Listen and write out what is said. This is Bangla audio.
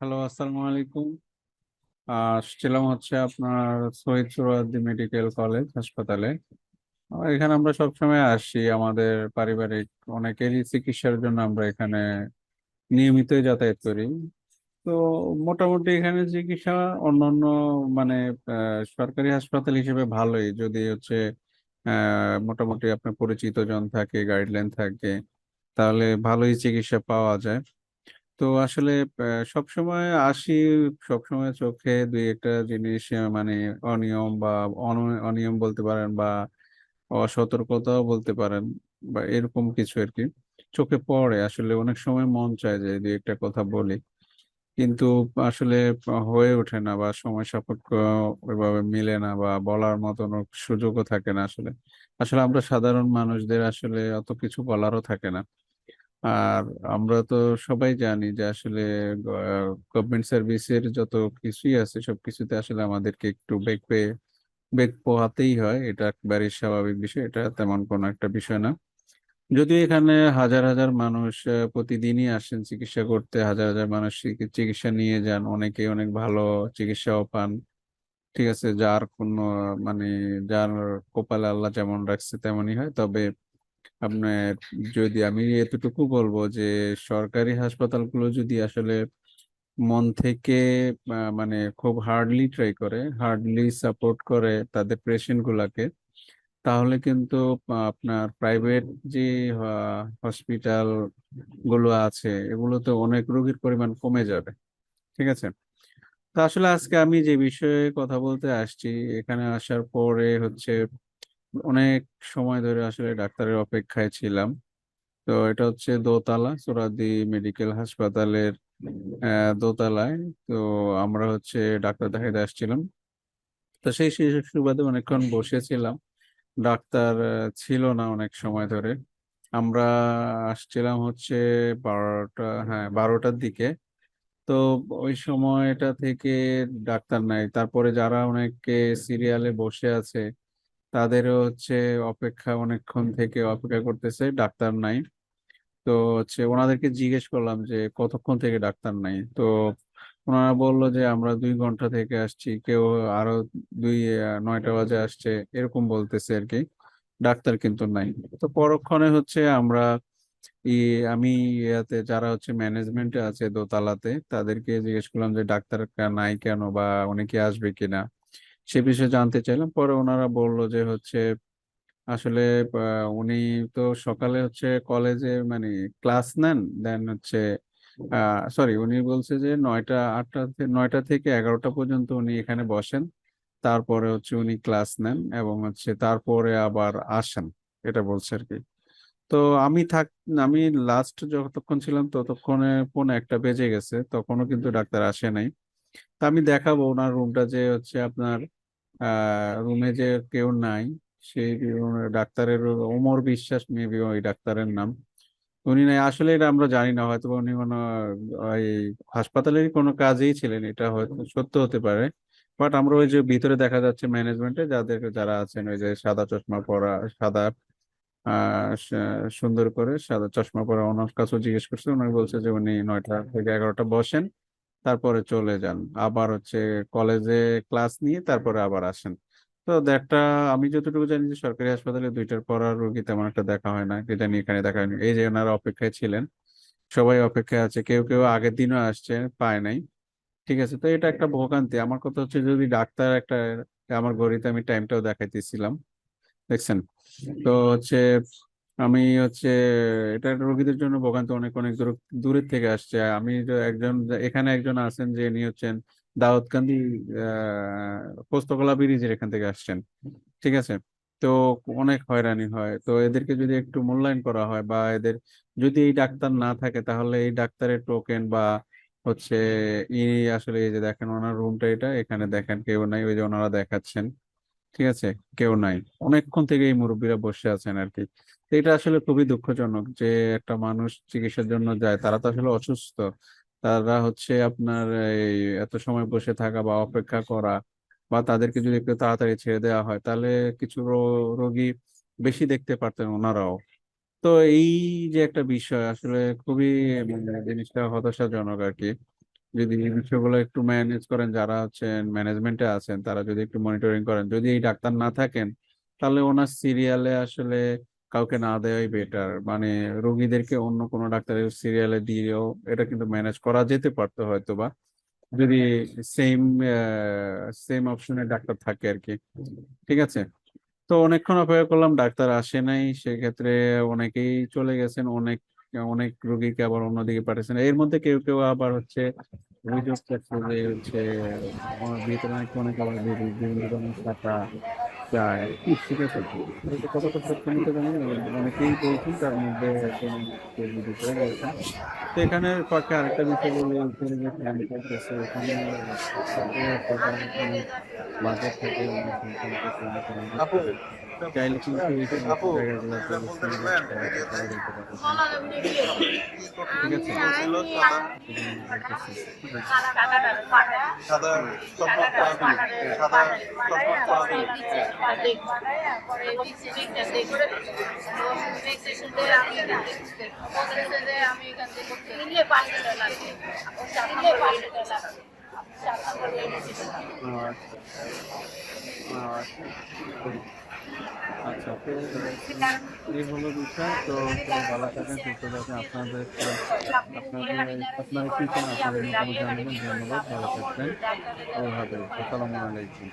হ্যালো, আসসালামু আলাইকুম। আসছিলাম হচ্ছে আপনার শহীদ সোহরাওয়ার্দী মেডিকেল কলেজ হাসপাতালে। এখানে আমরা সবসময় আসি। আমাদের পারিবারিক অনেকেরই চিকিৎসার জন্য আমরা এখানে নিয়মিতই যাতায়াত করি। তো মোটামুটি এখানে চিকিৎসা অন্যান্য মানে সরকারি হাসপাতাল হিসেবে ভালোই। যদি হচ্ছে মোটামুটি আপনার পরিচিত জন থাকে গাইডলাইন থাকে, তাহলে ভালোই চিকিৎসা পাওয়া যায়। তো আসলে সবসময় আসি, সবসময় চোখে দুই একটা জিনিস মানে অনিয়ম বা অন- অনিয়ম বলতে পারেন বা অসতর্কতাও বলতে পারেন বা এরকম কিছু আর কি চোখে পড়ে। আসলে অনেক সময় মন চায় যে দুই একটা কথা বলি। কিন্তু আসলে হয়ে ওঠে না বা সময় সাপেক্ষ ওইভাবে মিলে না বা বলার মতন সুযোগও থাকে না আসলে। আসলে আমরা সাধারণ মানুষদের আসলে অত কিছু বলারও থাকে না। আর আমরা তো সবাই জানি যে আসলে গভর্নমেন্ট সার্ভিসের যত কিছুই আছে, সবকিছুতে আসলে আমাদেরকে একটু বেগ পেয়ে, বেগ পোহাতেই হয়। এটা একবারই স্বাভাবিক বিষয়, এটা তেমন কোনো একটা বিষয় না। যদিও এখানে হাজার হাজার মানুষ প্রতিদিনই আসেন চিকিৎসা করতে, হাজার হাজার মানুষ চিকিৎসা নিয়ে যান অনেকে অনেক ভালো চিকিৎসাও পান। ঠিক আছে, যার কোনো মানে যার কপালে আল্লাহ যেমন রাখছে তেমনই হয়। তবে আপনার যদি আমি এতটুকু বলব যে, সরকারি হাসপাতালগুলো যদি আসলে মন থেকে মানে খুব হার্ডলি ট্রাই করে হার্ডলি সাপোর্ট করে তাদের পেশেন্ট গুলাকে তাহলে কিন্তু আপনার প্রাইভেট যে হসপিটালগুলো আছে, এগুলোতে অনেক রোগীর পরিমাণ কমে যাবে, ঠিক আছে? তো আসলে আজকে আমি যে বিষয়ে কথা বলতে আসছি, এখানে আসার পরে হচ্ছে অনেক সময় ধরে আসলে ডাক্তারের অপেক্ষায় ছিলাম। তো এটা হচ্ছে দোতলা সোরাদি মেডিকেল হাসপাতালের দোতলায়। তো আমরা হচ্ছে ডাক্তার দেখাতে আসছিলাম। তো সেই সুবাদে অনেকক্ষণ বসেছিলাম। ডাক্তার ছিল না অনেক সময় ধরে। আমরা আসছিলাম হচ্ছে বারোটা হ্যাঁ বারোটার দিকে। তো ওই সময়টা থেকে ডাক্তার নাই। তারপরে যারা অনেকে সিরিয়ালে বসে আছে, তাদেরও হচ্ছে অপেক্ষা অনেকক্ষণ থেকে অপেক্ষা করতেছে, ডাক্তার নাই। তো হচ্ছে ওনাদেরকে জিজ্ঞেস করলাম যে, কতক্ষণ থেকে ডাক্তার নাই? তো ওনারা বলল যে, আমরা দুই ঘণ্টা থেকে আসছি, কেউ আরও দুই নয়টা বাজে আসছে, এরকম বলতেছে আর কি। ডাক্তার কিন্তু নাই। তো পরক্ষণে হচ্ছে আমরা আমি ইয়াতে যারা হচ্ছে ম্যানেজমেন্টে আছে দোতলাতে, তাদেরকে জিজ্ঞেস করলাম যে, ডাক্তার নাই কেন বা উনি কি আসবে কিনা? সে বিষয়ে জানতে চাইলাম। পরে ওনারা বলল যে, হচ্ছে আসলে উনি তো সকালে হচ্ছে কলেজে মানে ক্লাস নেন, দেন হচ্ছে সরি উনি বলছে যে নয়টা আটটা নয়টা থেকে এগারোটা পর্যন্ত উনি এখানে বসেন। তারপরে হচ্ছে উনি ক্লাস নেন এবং হচ্ছে তারপরে আবার আসেন, এটা বলছে আর কি তো আমি থাক, আমি লাস্ট যতক্ষণ ছিলাম ততক্ষণে পৌনে একটা বেজে গেছে, তখনও কিন্তু ডাক্তার আসে নাই। তা আমি দেখাবো ওনার রুমটা যে হচ্ছে আপনার রুমে যে কেউ নাই, সেই ডাক্তারের ওমর বিশ্বাস মেবি ওই ডাক্তারের নাম। উনি নাই আসলে এটা আমরা জানি না হয়তো উনি কোনো ওই হাসপাতালের কোনো কাজেই ছিলেন এটা হয়তো সত্য হতে পারে। বাট আমরা ওই যে ভিতরে দেখা যাচ্ছে ম্যানেজমেন্টে যাদের যারা আছেন ওই যে সাদা চশমা পরা সাদা সুন্দর করে সাদা চশমা পরা ওনার কাছেও জিজ্ঞেস করছে উনি বলছে যে উনি নয়টা থেকে এগারোটা বসেন তারপরে চলে যান। আবার হচ্ছে কলেজে ক্লাস নিয়ে তারপরে আবার আসেন। তো একটা আমি যতটুকু জানি যে সরকারি হাসপাতালে দুইটার পর আর রোগী তেমন একটা দেখা হয় না। কি জানি এখানে দেখা হয়নি। এই যে ওনারা অপেক্ষায় ছিলেন, সবাই অপেক্ষায় আছে, কেউ কেউ আগের দিনও আসছে, পায় নাই। ঠিক আছে, তো এটা একটা ভোগান্তি। আমার কথা হচ্ছে যদি ডাক্তার একটা, আমার ঘড়িতে আমি টাইমটাও দেখাইতেছিলাম, দেখছেন? তো হচ্ছে আমি হচ্ছে, এটা রোগীদের জন্য ভোগান্তি, অনেক অনেক দূর, দূরের থেকে আসছে। আমি একজন, এখানে একজন আছেন যে ইনি হচ্ছেন দাউদকান্দি আহ পোস্তগোলা ব্রিজের এখান থেকে আসছেন, ঠিক আছে? তো অনেক হয়রানি হয়। তো এদেরকে যদি একটু মূল্যায়ন করা হয় বা এদের যদি এই ডাক্তার না থাকে, তাহলে এই ডাক্তারের টোকেন বা হচ্ছে ই আসলে এই যে দেখেন ওনার রুমটা এটা, এখানে দেখেন কেউ নাই, ওই যে ওনারা দেখাচ্ছেন, ঠিক আছে? কেউ নাই। অনেকক্ষণ থেকে এই মুরব্বীরা বসে আছেন আর কি। এটা আসলে খুবই দুঃখজনক যে একটা মানুষ চিকিৎসার জন্য যায়, তারা তো আসলে অসুস্থ। তারা হচ্ছে আপনার এই এত সময় বসে থাকা বা অপেক্ষা করা বা তাদেরকে যদি একটু তাড়াতাড়ি ছেড়ে দেওয়া হয়, তাহলে কিছু রোগী বেশি দেখতে পারতেন ওনারাও। তো এই যে একটা বিষয়, আসলে খুবই জিনিসটা হতাশাজনক আর কি যদি এই বিষয়গুলো একটু ম্যানেজ করেন, যারা আছেন ম্যানেজমেন্টে আছেন, তারা যদি একটু মনিটরিং করেন, যদি এই ডাক্তার না থাকেন, তাহলে ওনার সিরিয়ালে আসলে কাউকে না দেওয়াই বেটার মানে রোগীদেরকে অন্য কোনো ডাক্তারের সিরিয়ালে দিয়েও এটা কিন্তু ম্যানেজ করা যেতে পারতো হয়তো বা যদি সেম সেম অপশনের ডাক্তার থাকে আর কি। ঠিক আছে? তো অনেকক্ষণ অপেক্ষা করলাম, ডাক্তার আসে নাই, সেক্ষেত্রে অনেকেই চলে গেছেন, অনেক অনেক রোগীকে আবার অন্যদিকে পাঠিয়েছেন এর মধ্যে কেউ কেউ আবার হচ্ছে অভিযোগ করছে যে হচ্ছে আমার ভিতরে নাকি অনেক আবার বিভি- বিভিন্ন ধরনের টাকা চায় ঠিক আছে কতটা সত্য মিথ্যা জানি অনেকেই বলছেন তার মধ্যে তো এখানে পাশে আরেকটা বিষয় বলে ওখানে বাজেট থাকে চাইলে কিন্তু এই কি? ঠিক আছে ছিল সাদা টাকাটা পাঠায়। আচ্ছা তো এই হলো বিষয়। তো ভালো থাকেন, সুস্থ থাকেন। আপনাদের আপনাদের আপনারা কি আপনাদের জানাবেন? ধন্যবাদ, ভালো থাকবেন। আসসালামু আলাইকুম।